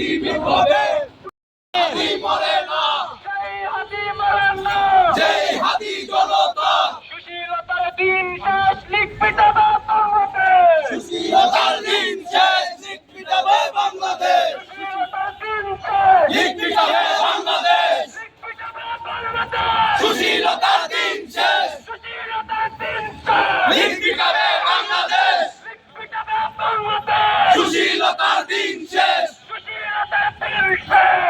হাদি বিপ্লবে হাদি মরে না জয় হাদি মরান না জয় হাদি জনতা সুশীলতার দিন শেষ লিখবে তবে বাংলাদেশ সুশীলতার দিন শেষ লিখ পিটাবে বাংলাদেশ সুশীলতার দিন শেষ লিখ পিটাবে বাংলাদেশ লিখবে তবে বাংলাদেশ সুশীলতার দিন শেষ সুশীলতার দিন শেষ লিখ পিটাবে বাংলাদেশ লিখবে তবে বাংলাদেশ সুশীলতার দিন শেষ সুশীলতার দিন শেষ লিখ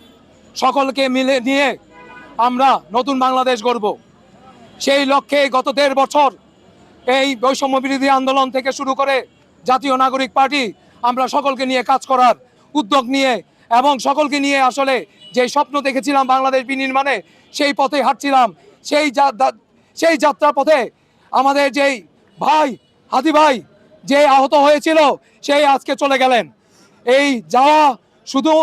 সকলকে মিলে নিয়ে আমরা নতুন বাংলাদেশ গড়ব। সেই লক্ষ্যে গত দেড় বছর এই বৈষম্য বিরোধী আন্দোলন থেকে শুরু করে জাতীয় নাগরিক পার্টি আমরা সকলকে নিয়ে কাজ করার উদ্যোগ নিয়ে এবং সকলকে নিয়ে আসলে যে স্বপ্ন দেখেছিলাম বাংলাদেশ বিনির্মাণে, সেই পথে হাঁটছিলাম। সেই সেই যাত্রা পথে আমাদের যেই ভাই, হাদি ভাই যে আহত হয়েছিল, সেই আজকে চলে গেলেন। এই যাওয়া শুধু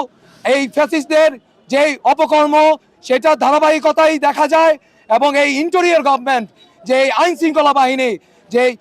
এই ফ্যাসিস্টদের যেই অপকর্ম, সেটা ধারাবাহিকতাই দেখা যায় এবং এই ইন্টেরিয়র গভর্নমেন্ট যে আইন শৃঙ্খলা বাহিনী যে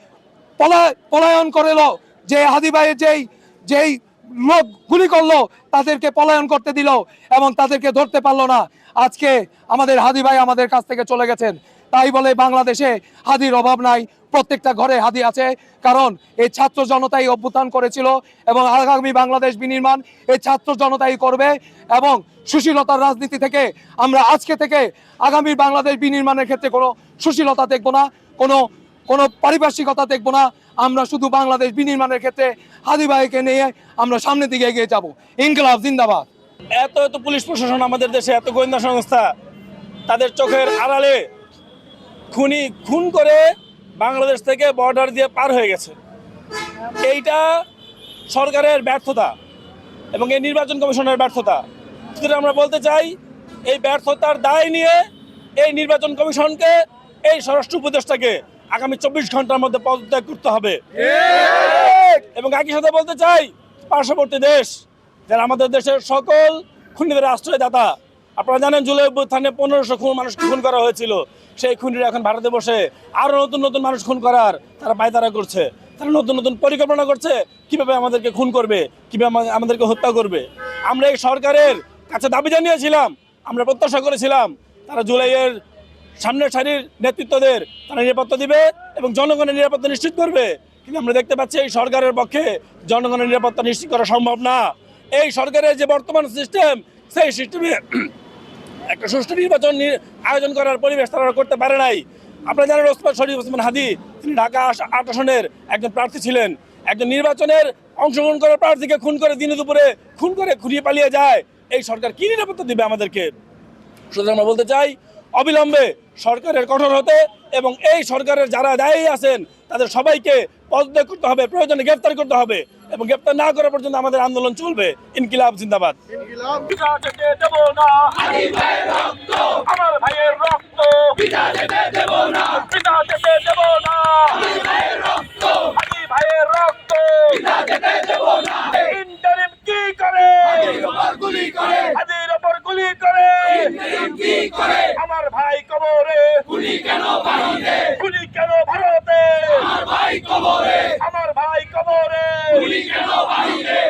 পলা- পলায়ন করল যে হাদি ভাইয়ের যেই যেই লোক গুলি করল, তাদেরকে পলায়ন করতে দিল এবং তাদেরকে ধরতে পারল না। আজকে আমাদের হাদি ভাই আমাদের কাছ থেকে চলে গেছেন। তাই বলে বাংলাদেশে হাদির অভাব নাই। প্রত্যেকটা ঘরে হাদি আছে। কারণ এই ছাত্র জনতাই অভ্যুত্থান করেছিল এবং আগামী বাংলাদেশ বিনির্মাণ এই ছাত্র জনতাই করবে এবং সুশীলতার রাজনীতি থেকে আমরা আজকে থেকে আগামী বাংলাদেশ বিনির্মাণের ক্ষেত্রে কোনো সুশীলতা দেখব না, কোনো কোনো পারিপার্শ্বিকতা দেখব না। আমরা শুধু বাংলাদেশ বিনির্মাণের ক্ষেত্রে হাদি ভাইকে নিয়ে আমরা সামনের দিকে এগিয়ে যাব। ইনকলাব জিন্দাবাদ। এত এত পুলিশ প্রশাসন আমাদের দেশে, এত গোয়েন্দা সংস্থা তাদের চোখের আড়ালে খুনি, খুন করে বাংলাদেশ থেকে বর্ডার দিয়ে পার হয়ে গেছে। এইটা সরকারের ব্যর্থতা এবং এই নির্বাচন কমিশনের ব্যর্থতা। সুতরাং আমরা বলতে চাই, এই ব্যর্থতার দায় নিয়ে এই নির্বাচন কমিশনকে, এই স্বরাষ্ট্র উপদেষ্টাকে আগামী চব্বিশ ঘণ্টার মধ্যে পদত্যাগ করতে হবে। এবং একই সাথে বলতে চাই, পার্শ্ববর্তী দেশ, যারা আমাদের দেশের সকল খুনিদের আশ্রয়দাতা আপনারা জানেন জুলাই অভ্যুত্থানে পনেরোশো খুন মানুষ খুন করা হয়েছিল। সেই খুনিরা এখন ভারতে বসে আরও নতুন নতুন মানুষ খুন করার তারা পায়তারা করছে। তারা নতুন নতুন পরিকল্পনা করছে, কীভাবে আমাদেরকে খুন করবে, কীভাবে আমাদেরকে হত্যা করবে। আমরা এই সরকারের কাছে দাবি জানিয়েছিলাম, আমরা প্রত্যাশা করেছিলাম, তারা জুলাইয়ের সামনের সারির নেতৃত্বদের তারা নিরাপত্তা দিবে এবং জনগণের নিরাপত্তা নিশ্চিত করবে। কিন্তু আমরা দেখতে পাচ্ছি এই সরকারের পক্ষে জনগণের নিরাপত্তা নিশ্চিত করা সম্ভব না। এই সরকারের যে বর্তমান সিস্টেম, সেই সিস্টেমে একটা সুষ্ঠু নির্বাচন আয়োজন করার পরিবেশ তারা করতে পারে নাই। আপনারা জানেন ওসমান শরীফ ওসমান হাদি, তিনি ঢাকা আট আসনের একজন প্রার্থী ছিলেন। একজন নির্বাচনের অংশগ্রহণ করার প্রার্থীকে খুন করে দিনে দুপুরে খুন করে ঘুরিয়ে পালিয়ে যায়। এই সরকার কি নিরাপত্তা দিবে আমাদেরকে? সুতরাং আমরা বলতে চাই, অবিলম্বে সরকারের কঠোর হতে এবং এই সরকারের যারা দায়ী আছেন, তাদের সবাইকে পদত্যাগ করতে হবে প্রয়োজনে গ্রেফতার করতে হবে এবং গ্রেফতার না করা পর্যন্ত আমাদের আন্দোলন চলবে। ইনকিলাব জিন্দাবাদ। আমার ভাইয়ের রক্ত। বিনা দেব না। পিতা দেব না। হাদি ভাইয়ের রক্ত। বিনা যেতে দেব না। ইন্টারিম কি করে? হাদির উপর গুলি করে। হাদির ওপর গুলি করে। কি করে? আমার ভাই কবরে। গুলি কেন গুলি কেন ভারতে আমার ভাই কবরে। আমার ভাই কবরে। গুলি কেন বাহিরে?